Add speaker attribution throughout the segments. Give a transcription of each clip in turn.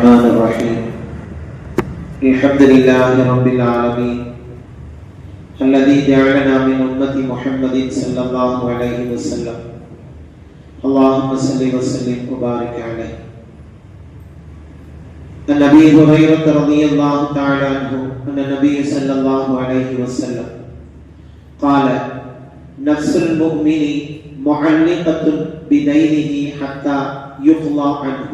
Speaker 1: الرحمن الرحيم. الحمد لله رب العالمين. الذي جعلنا من أمة محمد صلى الله عليه وسلم. اللهم صل وسلم وبارك عليه. عن أبي هريرة رضي الله تعالى عنه أن النبي صلى الله عليه وسلم قال نفس المؤمن معلقة بدينه حتى يقضى عنه.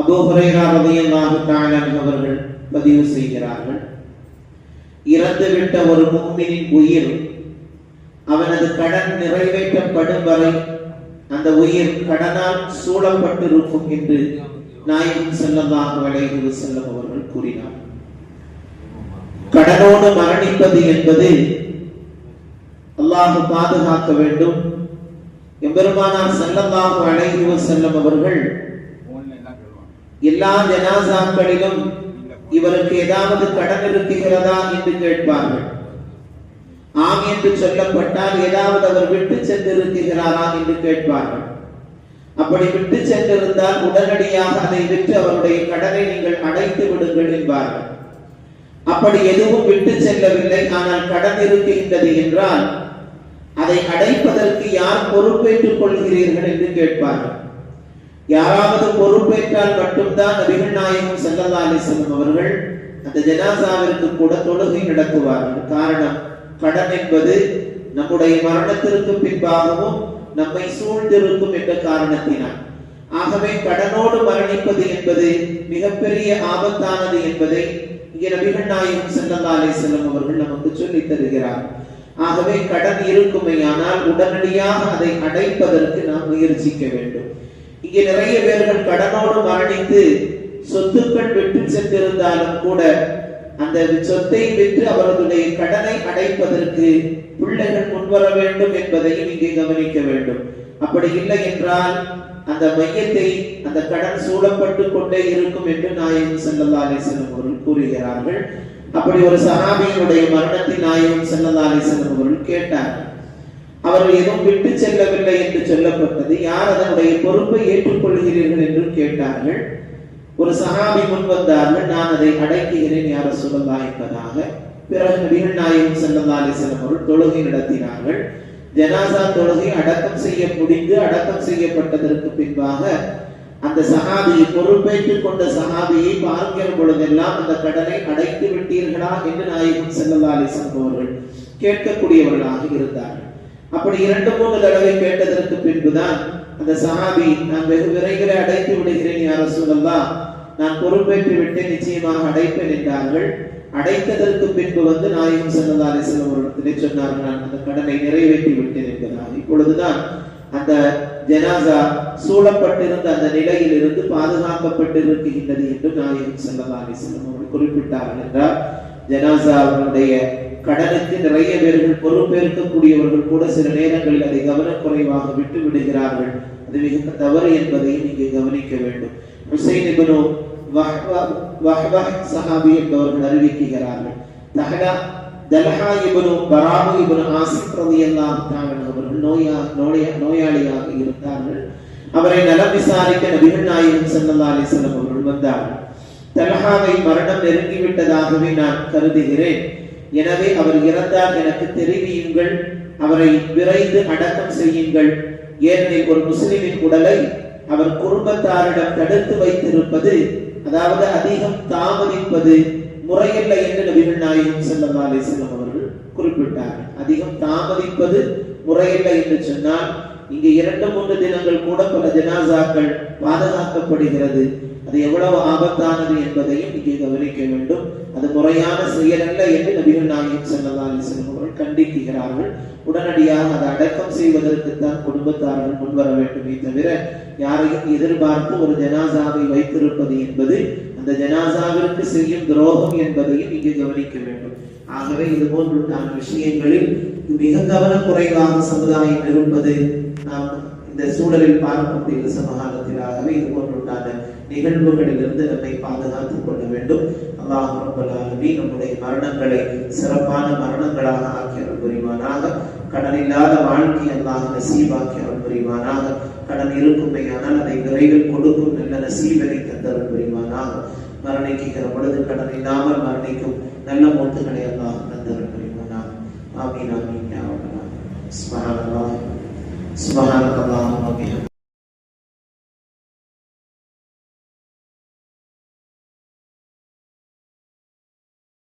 Speaker 1: Abu Hurairah அவர்கள் பதிவு செய்கிறார்கள். இறந்துவிட்ட ஒரு மூமினின் உயிர் அவனது கடன் நிறைவேற்றப்படும் வரை அந்த உயிர் கடனால் சூழப்பட்டிருக்கும் என்று நாயகம் செல்லமாக அலைஹி வஸல்லம் அவர்கள் கூறினார். கடனோடு மரணிப்பது என்பது அல்லாஹ் பாதுகாக்க வேண்டும். எம்பெருமானார் செல்லமாக அலைஹி செல்லும் அவர்கள் எல்லா ஜனாசாக்களிலும் இவருக்கு ஏதாவது கடன் இருக்குகிறதா என்று கேட்பார்கள். ஆம் என்று சொல்லப்பட்டால் ஏதாவது அவர் விட்டு சென்றிருக்கிறாரா என்று கேட்பார்கள். அப்படி விட்டு சென்றிருந்தால் உடனடியாக அதை விற்று அவருடைய கடனை நீங்கள் அடைத்து விடுங்கள் என்பார்கள். அப்படி எதுவும் விட்டு செல்லவில்லை. ஆனால் கடன் இருக்கின்றது என்றால் அதை அடைப்பதற்கு யார் பொறுப்பேற்றுக் கொள்கிறீர்கள் என்று கேட்பார்கள். யாராவது பொறுப்பேற்றால் மட்டும்தான் நபிகள் நாயகம் செல்லல்லா அலிசல்லம் அவர்கள் அந்த ஜனாசாவிற்கு கூட தொழுகை நடத்துவார்கள் காரணம். கடன் என்பது நம்முடைய மரணத்திற்கு பின்பாகவும் நம்மை சூழ்ந்திருக்கும் என்ற காரணத்தினால். ஆகவே கடனோடு மரணிப்பது என்பது மிகப்பெரிய ஆபத்தானது என்பதை இங்கே நபிகள் நாயகம் செல்லல்லா அலிசல்லம் அவர்கள் நமக்கு சொல்லித் தருகிறார். ஆகவே கடன் இருக்குமையானால் உடனடியாக அதை அடைப்பதற்கு நாம் முயற்சிக்க வேண்டும். இங்கே நிறைய பேர்கள் கடனோடு மரணித்து சொத்துக்கள் விட்டு சென்றிருந்தாலும் கூட அந்த சொத்தை விற்று அவர்களுடைய கடனை அடைப்பதற்கு பிள்ளைகள் முன்வர வேண்டும் என்பதையும் இங்கே கவனிக்க வேண்டும். அப்படி இல்லை என்றால் அந்த மையத்தை அந்த கடன் சூழப்பட்டு கொண்டே இருக்கும் என்று நாயகம் செல்லல்லா அலிசல்லம் அவர்கள் கூறுகிறார்கள். அப்படி ஒரு சஹாபியினுடைய மரணத்தை நாயகம் செல்லல்லா அலிசல்லம் அவர்கள் கேட்டார்கள். அவர்கள் எதுவும் விட்டு செல்லவில்லை என்று சொல்லப்பட்டது. யார் அதனுடைய பொறுப்பை ஏற்றுக்கொள்கிறீர்கள் என்று கேட்டார்கள். ஒரு சகாபி முன் வந்தார்கள். நான் அதை அடக்குகிறேன் யார சொல்லலா என்பதாக. பிறகு நபிகள் நாயகம் செல்லல்லா அலிசல்லம் அவர்கள் தொழுகை நடத்தினார்கள். ஜனாசா தொழுகை அடக்கம் செய்ய முடிந்து அடக்கம் செய்யப்பட்டதற்கு பின்பாக அந்த சகாபியை பொறுப்பேற்றுக் கொண்ட சகாபியை பார்க்கிற பொழுதெல்லாம் அந்த கடனை அடைத்து விட்டீர்களா என்று நாயகம் செல்லல்லா அலிசல்லம் அவர்கள் கேட்கக்கூடியவர்களாக இருந்தார்கள். அப்படி இரண்டு மூன்று தடவை கேட்டதற்கு பின்புதான் அந்த சஹாபி நான் வெகு விரைவில் அடைத்து விடுகிறேன் யார சொல்லலாம் நான் பொறுப்பேற்று விட்டு நிச்சயமாக அடைப்பேன் என்றார்கள். அடைத்ததற்கு பின்பு வந்து நாயகம் சல்லா ஒரு அவர்களிடத்திலே சொன்னார்கள் நான் அந்த கடனை நிறைவேற்றி விட்டேன் என்பதாக இப்பொழுதுதான் அந்த ஜனாசா சூழப்பட்டிருந்த அந்த நிலையில் இருந்து பாதுகாக்கப்பட்டிருக்கின்றது என்று நாயகம் சல்லா அலிஸ்லாம் அவர்கள் குறிப்பிட்டார்கள் என்றால் ஜனாசா அவர்களுடைய கடனுக்கு நிறைய பேர்கள் பொறுப்பேற்கக்கூடியவர்கள் கூட சில நேரங்களில் அதை கவனக்குறைவாக விட்டு விடுகிறார்கள். அது மிகுந்த தவறு என்பதையும் நீங்கள் கவனிக்க வேண்டும். ஹுசைன் இபனோ சஹாபி என்பவர்கள் அறிவிக்கிறார்கள். தஹலா தல்ஹா இபனு பராபு இபனு ஆசிப் ரலியல்லாஹு தஆலா அவர்கள் நோயா நோயா நோயாளியாக இருந்தார்கள். அவரை நலம் விசாரிக்க நபிகள் நாயகம் ஸல்லல்லாஹு அலைஹி அவர்கள் வந்தார்கள். தல்ஹாவை மரணம் நெருங்கிவிட்டதாகவே நான் கருதுகிறேன். எனவே அவர் இறந்தால் எனக்கு தெரிவியுங்கள். அவரை விரைந்து அடக்கம் செய்யுங்கள். ஏனெனில் ஒரு முஸ்லிமின் உடலை அவர் குடும்பத்தாரிடம் தடுத்து வைத்திருப்பது அதாவது அதிகம் தாமதிப்பது முறையில்லை என்று நபிகள் நாயகம் செல்லம் அலிஸ்லாம் அவர்கள் குறிப்பிட்டார் அதிகம் தாமதிப்பது முறையில்லை என்று சொன்னால் இங்கு இரண்டு மூன்று தினங்கள் கூட பல ஜனாசாக்கள் பாதுகாக்கப்படுகிறது. அது எவ்வளவு ஆபத்தானது என்பதையும் இங்கே கவனிக்க வேண்டும். அது முறையான செயலல்ல என்று நபிகள் நாயகம் செல்லல்லா அலிஸ்லம் அவர்கள் கண்டிக்கிறார்கள் உடனடியாக அதை அடக்கம் செய்வதற்கு தான் குடும்பத்தார்கள் முன்வர வேண்டுமே தவிர யாரையும் எதிர்பார்த்து ஒரு ஜனாசாவை வைத்திருப்பது என்பது அந்த ஜனாசாவிற்கு செய்யும் துரோகம் என்பதையும் இங்கே கவனிக்க வேண்டும். ஆகவே இது போன்றுண்டான விஷயங்களில் மிக கவனம் குறைவாக சமுதாயம் இருப்பது நாம் இந்த சூழலில் பார்க்கக்கூடிய சமகாலத்திலாகவே இது போன்றுண்டான நிகழ்வுகளிலிருந்து நம்மை பாதுகாத்துக் கொள்ள வேண்டும். அல்லாஹ் ரபுல்லாலுமே நம்முடைய மரணங்களை சிறப்பான மரணங்களாக ஆக்கியவர் புரிவானாக கடன் இல்லாத வாழ்க்கை அல்லாஹ் நசீபாக்கியவர் புரிவானாக கடன் இருக்குமையானால் அதை விரைவில் கொடுக்கும் நல்ல நசீவனை தந்தவர் புரிவானாக மரணிக்கிற பொழுது கடன் இல்லாமல் மரணிக்கும் நல்ல மூத்துக்களை அல்லாஹ் தந்தவர் புரிவானாக ஆமீன் ஆமீன் யா ரப்பல் ஆலமீன். சுப்ஹானல்லாஹ். சுப்ஹானல்லாஹ்